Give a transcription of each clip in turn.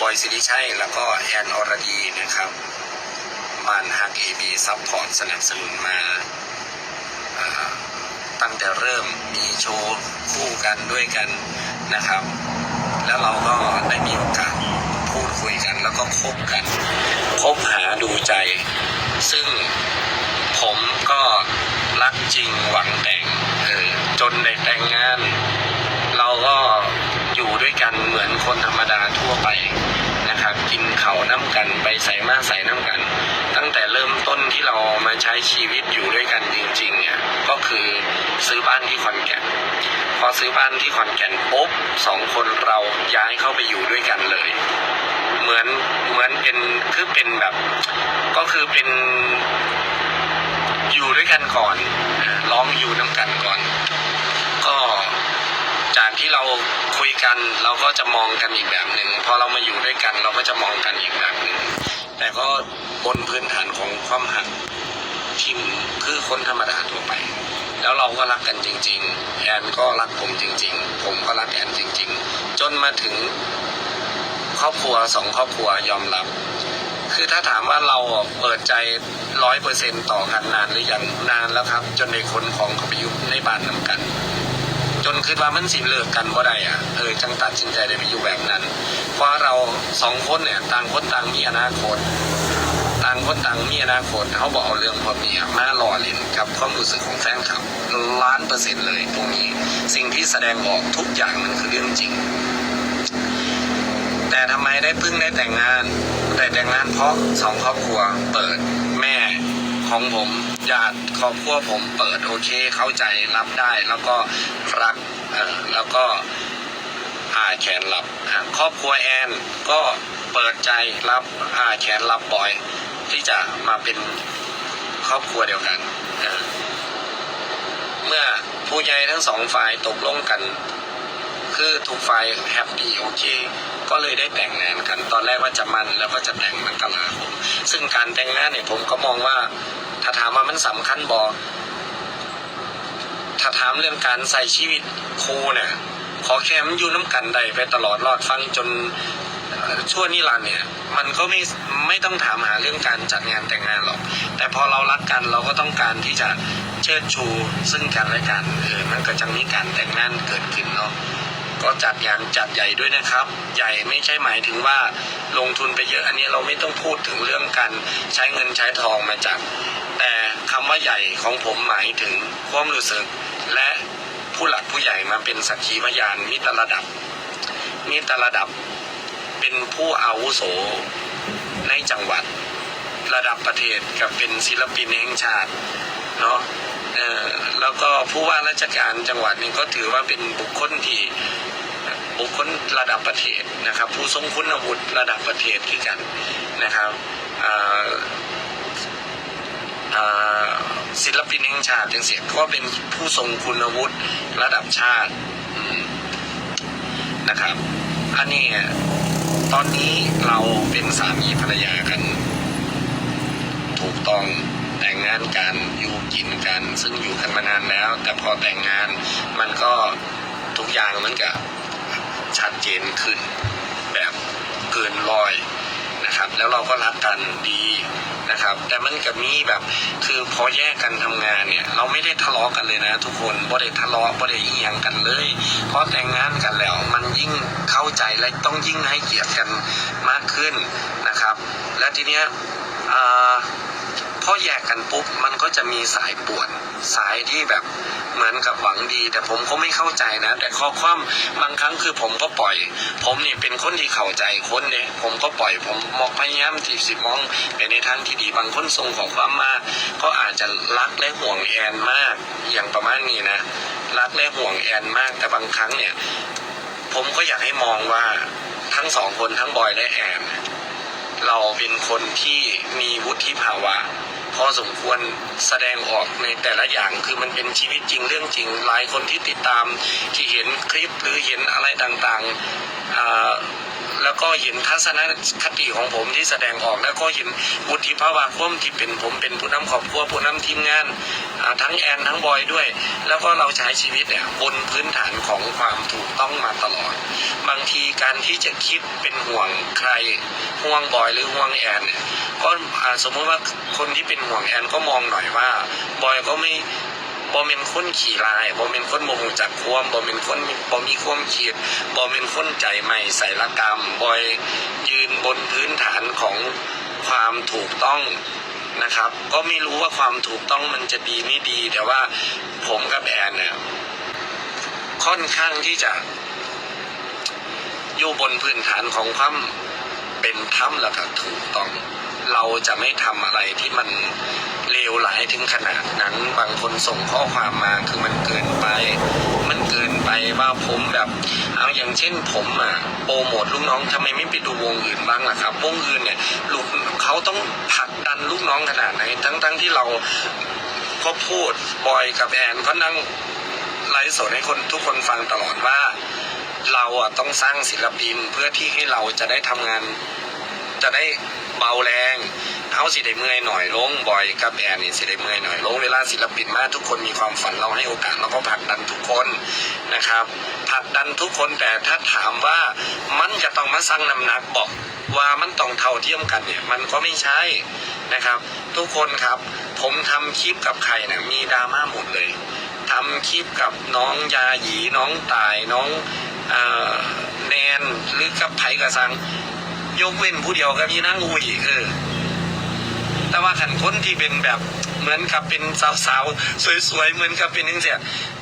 บอยสิริชัยแล้วก็แอนอรดีนะครับบ้านฮักเอบีซัพพอร์ตสนับสนุนมาตั้งแต่เริ่มมีโชว์คู่กันด้วยกันนะครับ แล้วเราก็ได้มีโอกาสพูดคุยกันแล้วก็คบกัน คบหาดูใจ ซึ่งผมก็รักจริงหวังแต่งออจนได้แต่งงาน ด้วยกันเหมือนคนธรรมดาทั่วไปนะครับ กินเขาน้ำกันไปใส่มาใส่น้ำกัน ตั้งแต่เริ่มต้นที่เรามาใช้ชีวิตอยู่ด้วยกันจริงๆเนี่ยก็คือซื้อบ้านที่ขอนแก่นพอซื้อบ้านที่ขอนแก่นปุ๊บสองคนเราย้ายเข้าไปอยู่ด้วยกันเลย เหมือนเหมือนเป็นคือเป็นแบบ ก็คือเป็นอยู่ด้วยกันก่อนเออลองอยู่น้ำกันก่อน ก็จากที่เรา ยกันเราก็จะมองกันอีกแบบหนึ่งพอเรามาอยู่ด้วยกัน เราก็จะมองกันอีกแบบหนึ่งแต่ก็บนพื้นฐานของความหักที่คือคนธรรมดาทั่วไป แล้วเราก็รักกันจริง ๆ แอนก็รักผมจริง ๆ ผมก็รักแอนจริง ๆ จนมาถึงครอบครัวสองครอบครัวยอมรับ คือถ้าถามว่าเราเปิดใจร้อยเปอร์เซ็นต่อกันนานหรือยังนานแล้วครับ จนในคนของเขาไปอยู่ในบ้านนำกัน นคิดว่ามันสิเลิกกันบ่ได้อะเออจังตัดสินใจได้ไปอยู่แบบนั้น เพราะเราสองคนเนี่ยต่างคนต่างมีอนาคตต่างคนต่างมีอนาคตเขาบอกเอาเรื่องพอเมียมาหล่อเล่นกับความรู้สึกของแฟนคลับล้านเปอร์เซ็นต์เลยตรงนี้ สิ่งที่แสดงออกทุกอย่างมันคือเรื่องจริง แต่ทำไมได้พิ่งได้แต่งงานได้แต่งงานเพราะสองครอบครัวเปิดแม่ของผม ญาติครอบครัวผมเปิดโอเคเข้าใจรับได้แล้วก็รักแล้วก็อาแขนรับครอบครัวแอนก็เปิดใจรับอาแขนรับบอย ที่จะมาเป็นครอบครัวเดียวกัน เมื่อผู้ใหญ่ทั้งสองฝ่ายตกลงกัน คือทุกฝ่ายแฮปปี้โอเค ก็เลยได้แต่งงานกัน ตอนแรกว่าจะมันแล้วก็จะแต่งมกราคมซึ่งการแต่งงานเนี่ยผมก็มองว่า ถ้าถามว่ามันสำคัญบอถ้าถามเรื่องการใส่ชีวิตคู่เนี่ยขอแค่มันอยู่น้ำกันได้ไปตลอดรอดฟังจนชั่วนิรันดร์เนี่ย มันก็ไม่ไม่ต้องถามหาเรื่องการจัดงานแต่งงานหรอก แต่พอเรารักกันเราก็ต้องการที่จะเชิดชูซึ่งกันและกันเออมันก็จะมีการแต่งงานเกิดขึ้นเนาะ ก็จัดงานจัดใหญ่ด้วยนะครับ ใหญ่ไม่ใช่หมายถึงว่าลงทุนไปเยอะอันนี้เราไม่ต้องพูดถึงเรื่องการใช้เงินใช้ทองมาจัดแต่คำว่าใหญ่ของผมหมายถึงความรู้สึก และผู้หลักผู้ใหญ่มาเป็นสักขีพยานมิตรระดับมิตรระดับเป็นผู้อาวุโสในจังหวัดระดับประเทศกับเป็นศิลปินแห่งชาติเนาะแล้วก็ผู้ว่าราชการจังหวัดนี้ก็ถือว่าเป็นบุคคลที่ บุคคลระดับประเทศนะครับ ผู้ทรงคุณวุฒิระดับประเทศคือกันนะครับศิลปินแห่งชาติจังเสียก็เป็นผู้ทรงคุณวุฒิระดับชาตินะครับ อันนี้ตอนนี้เราเป็นสามีภรรยากัน ถูกต้องแต่งงานกันอยู่กินกัน ซึ่งอยู่กันมานานแล้ว แต่พอแต่งงานมันก็ทุกอย่างมันก็ ชัดเจนขึ้นแบบเกินรอยนะครับ แล้วเราก็รักกันดีนะครับ แต่มันก็มีแบบคือพอแยกกันทำงานเนี่ย เราไม่ได้ทะเลาะกันเลยนะ ทุกคนบ่ได้ทะเลาะบ่ได้อีหยังกันเลยเพราะแต่งงานกันแล้ว มันยิ่งเข้าใจและต้องยิ่งให้เกียรติกันมากขึ้นนะครับ และทีเนี้ย พอแยกกันปุ๊บมันก็จะมีสายป่วนสายที่แบบเหมือนกับหวังดี แต่ผมก็ไม่เข้าใจนะ แต่ข้อความบางครั้งคือผมก็ปล่อย ผมนี่เป็นคนที่เข้าใจคนเนี่ยผมก็ปล่อยผมมองพยายามที่สิมองไปในทางที่ดีบางคนส่งข้อความมา ก็อาจจะรักและห่วงแอนมากอย่างประมาณนี้นะ รักและห่วงแอนมากแต่บางครั้งเนี่ยผมก็อยากให้มองว่าทั้งสองคนทั้งบอยและแอนเราเป็นคนที่ มีวุฒิภาวะ พอสมควรแสดงออกในแต่ละอย่างคือมันเป็นชีวิตจริงเรื่องจริง หลายคนที่ติดตามที่เห็นคลิปหรือเห็นอะไรต่างๆอ่า แล้วก็เห็นทัศนคติของผมที่แสดงออก แล้วก็เห็นวุฒิภาวะควมที่เป็นผมเป็นผู้นำครอบครัวผู้นำทีมงานทั้งแอนทั้งบอยด้วย แล้วก็เราใช้ชีวิตเนี่ยบนพื้นฐานของความถูกต้องมาตลอด บางทีการที่จะคิดเป็นห่วงใครห่วงบอยหรือห่วงแอนเนี่ยก็สมมติว่าคนที่เป็นห่วงแอนก็มองหน่อยว่าบอยก็ไม่ บอเป็นคนขี่ลายบอเป็นคนโมโหจากความบอเป็นคนบอมีความคิดบอเป็นคนใจใหม่ใส่ละกรรมบอยยืนบนพื้นฐานของความถูกต้องนะครับ ก็ไม่รู้ว่าความถูกต้องมันจะดีไม่ดี แต่ว่าผมกับแอนเนี่ยค่อนข้างที่จะ อยู่บนพื้นฐานของความเป็นธรรมแล้วก็ถูกต้อง เราจะไม่ทำอะไรที่มันเลวร้ายถึงขนาดนั้น บางคนส่งข้อความมาคือมันเกินไป มันเกินไปว่าผมแบบ เอาอย่างเช่นผมอะโปรโมทลูกน้องทำไมไม่ไปดูวงอื่นบ้างล่ะครับ วงอื่นเนี่ยลูกเขาต้องผลักดันลูกน้องขนาดไหนทั้งทั้งที่เราก็พูดบอยกับแอนก็นั่งไลฟ์สดให้คนทุกคนฟังตลอดว่า เราอะต้องสร้างศิลปินเพื่อที่ให้เราจะได้ทำงาน จะได้เบาแรงเขาสิได้เมื่อยหน่อยลงบ่อยกับแอนนี่สิได้เมื่อยหน่อยลงเวลาศิลปินมาทุกคนมีความฝันเราให้โอกาสเราก็ผลักดันทุกคนนะครับผลักดันทุกคนแต่ถ้าถามว่ามันจะต้องมาสร้างน้ำหนักบอกว่ามันต้องเท่าเทียมกันเนี่ยมันก็ไม่ใช่นะครับ ทุกคนครับผมทำคลิปกับใครเนี่ยมีดราม่าหมดเลยทำคลิปกับน้องยาหยีน้องตายน้องแนนหรือกับไผ่กระสัง ยกเว้นผู้เดียวกับพี่นั่งอุ้ยเออแต่ว่าขันคนที่เป็นแบบเหมือนกับเป็นสาวๆสวยๆเหมือนกับเป็นนึงเสีย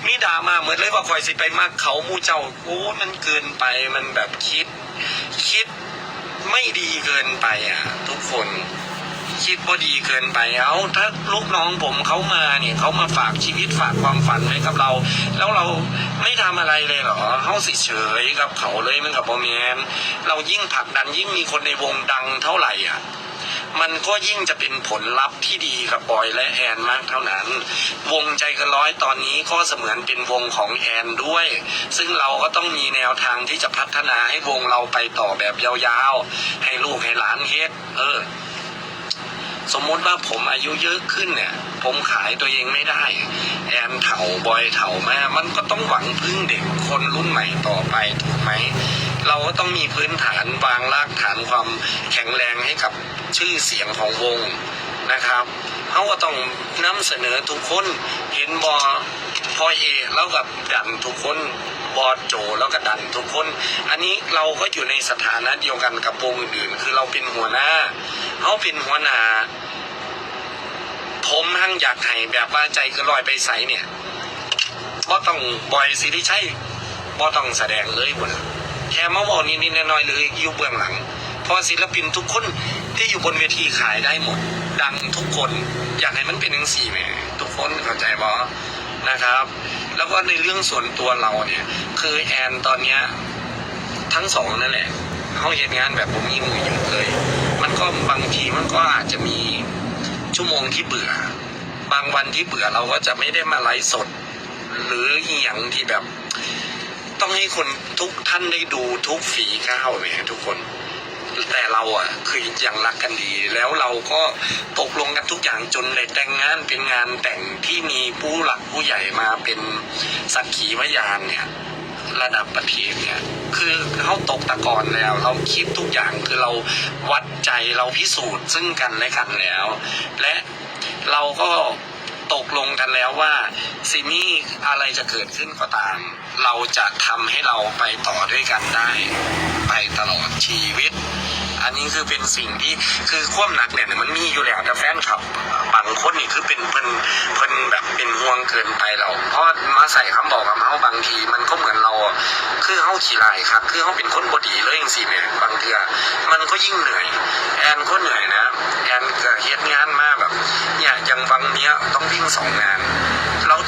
มีดามาเหมือนเลยว่าคอยสิไปมากเขามูเจ้าโอ้มันเกินไปมันแบบคิด คิดไม่ดีเกินไปอะ ทุกคน คิดว่าดีเกินไปเอาถ้าลูกน้องผมเขามาเนี่ยเขามาฝากชีวิตฝากความฝันไว้กับเรา แล้วเราไม่ทำอะไรเลยเหรอเขาสิเฉยกับเขาเลยมันกับบอมแมนเรายิ่งผลักดันยิ่งมีคนในวงดังเท่าไหร่อะมันก็ยิ่งจะเป็นผลลัพธ์ที่ดีกับบอยและแอนมากเท่านั้น วงใจกันร้อยตอนนี้ก็เสมือนเป็นวงของแอนด้วย ซึ่งเราก็ต้องมีแนวทางที่จะพัฒนาให้วงเราไปต่อแบบยาวๆ ให้ลูกให้หลานเฮ็ด เออ สมมติว่าผมอายุเยอะขึ้นเนี่ย ผมขายตัวเองไม่ได้ แอนเถาบอยเถาแม่มันก็ต้องหวังพึ่งเด็กคนรุ่นใหม่ต่อไปถูกไหม เราก็ต้องมีพื้นฐานวางรากฐานความแข็งแรงให้กับชื่อเสียงของวงนะครับเขาก็ต้องนำเสนอทุกคนเห็นบอพอยเอแล้วกับดันทุกคนบอโจแล้วก็ดันทุกคน อันนี้เราก็อยู่ในสถานะเดียวกันกับวงอื่นๆ คือเราเป็นหัวหน้า เป็นหัวหน้าผมทั้งอยากให้แบบว่าใจก็ลอยไปใสเนี่ยบ่ต้องบอยสิริชัยบ่ต้องแสดงเลยบุญแค่มาบอกนิดๆน้อยๆเลยอยู่เบื้องหลัง เพราะศิลปินทุกคนที่อยู่บนเวทีขายได้หมด ดังทุกคนอยากให้มันเป็นหนังสี่แหม่ทุกคนเข้าใจบ่นะครับ แล้วก็ในเรื่องส่วนตัวเราเนี่ย คือแอนตอนเนี้ยทั้งสองนั่นแหละเขาเห็นงานแบบผมมีมืออยู่เลย ก็บางทีมันก็อาจจะมีชั่วโมงที่เบื่อ บางวันที่เบื่อเราก็จะไม่ได้มาไลฟ์สด หรืออหย่างที่แบบ ต้องให้คนทุกท่านได้ดูทุกฝีก้าวเนี่ยทุกคน แต่เราอะคือยังรักกันดี แล้วเราก็ตกลงกันทุกอย่างจนเลยแต่งงานเป็นงานแต่งที่มีผู้หลักผู้ใหญ่มาเป็นสักขีพยานเนี่ย ระดับประเทศเนี่ยคือเขาตกตะกอนแล้ว เราคิดทุกอย่างคือเราวัดใจเราพิสูจน์ซึ่งกันและกันแล้ว และเราก็ตกลงกันแล้วว่าสิ่งนี้อะไรจะเกิดขึ้นก็ตาม เราจะทำให้เราไปต่อด้วยกันได้ ไปตลอดชีวิต อันนี้คือเป็นสิ่งที่คือความหนักเนี่ยมันมีอยู่แล้วแต่แฟนคลับบางคนนี่คือเป็นเพิ่นเพิ่นแบบเป็นห่วงเกินไปเราเพราะมาใส่คำบอกกับเขาบางที มันก็เหมือนเราคือเขาขี่ลายครับ คือเขาเป็นคนบดีเลยอย่างสิเนี่ยบางเทือมันก็ยิ่งเหนื่อย แอนก็เหนื่อยนะ แอนก็เฮ็ดงานมาแบบเนี่ยย่างบางเนี้ยต้องวิ่งสองงานแล้ว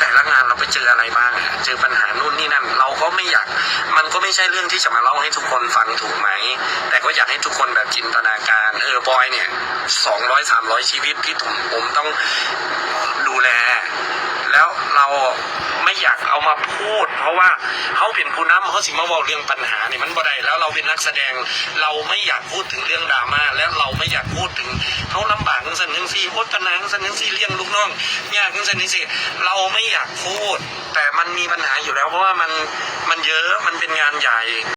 แต่ละงาน เจออะไรบ้างอะเจอปัญหานู่นนี่นั่น เราก็ไม่อยาก มันก็ไม่ใช่เรื่องที่จะมาเล่าให้ทุกคนฟังถูกไหม แต่ก็อยากให้ทุกคนแบบจินตนาการ เออบอยเนี่ยสองร้อยสามร้อยชีวิตที่ผมผมต้องด แล้วเราไม่อยากเอามาพูด เพราะว่าเขาเป็นผู้นำเขาสิมาบอกเรื่องปัญหาเนี่ยมันบ่ได้แล้วเราเป็นนักแสดงเราไม่อยากพูดถึงเรื่องดราม่าแล้วเราไม่อยากพูดถึงเขาลำบากทั้งสันทั้งสี่โคตรนางสันทั้งสี่เลี้ยงลูกน้องยากทั้งสันทั้งสี่เราไม่อยากพูด แต่มันมีปัญหาอยู่แล้วเพราะว่ามันมันเยอะมันเป็นงานใหญ่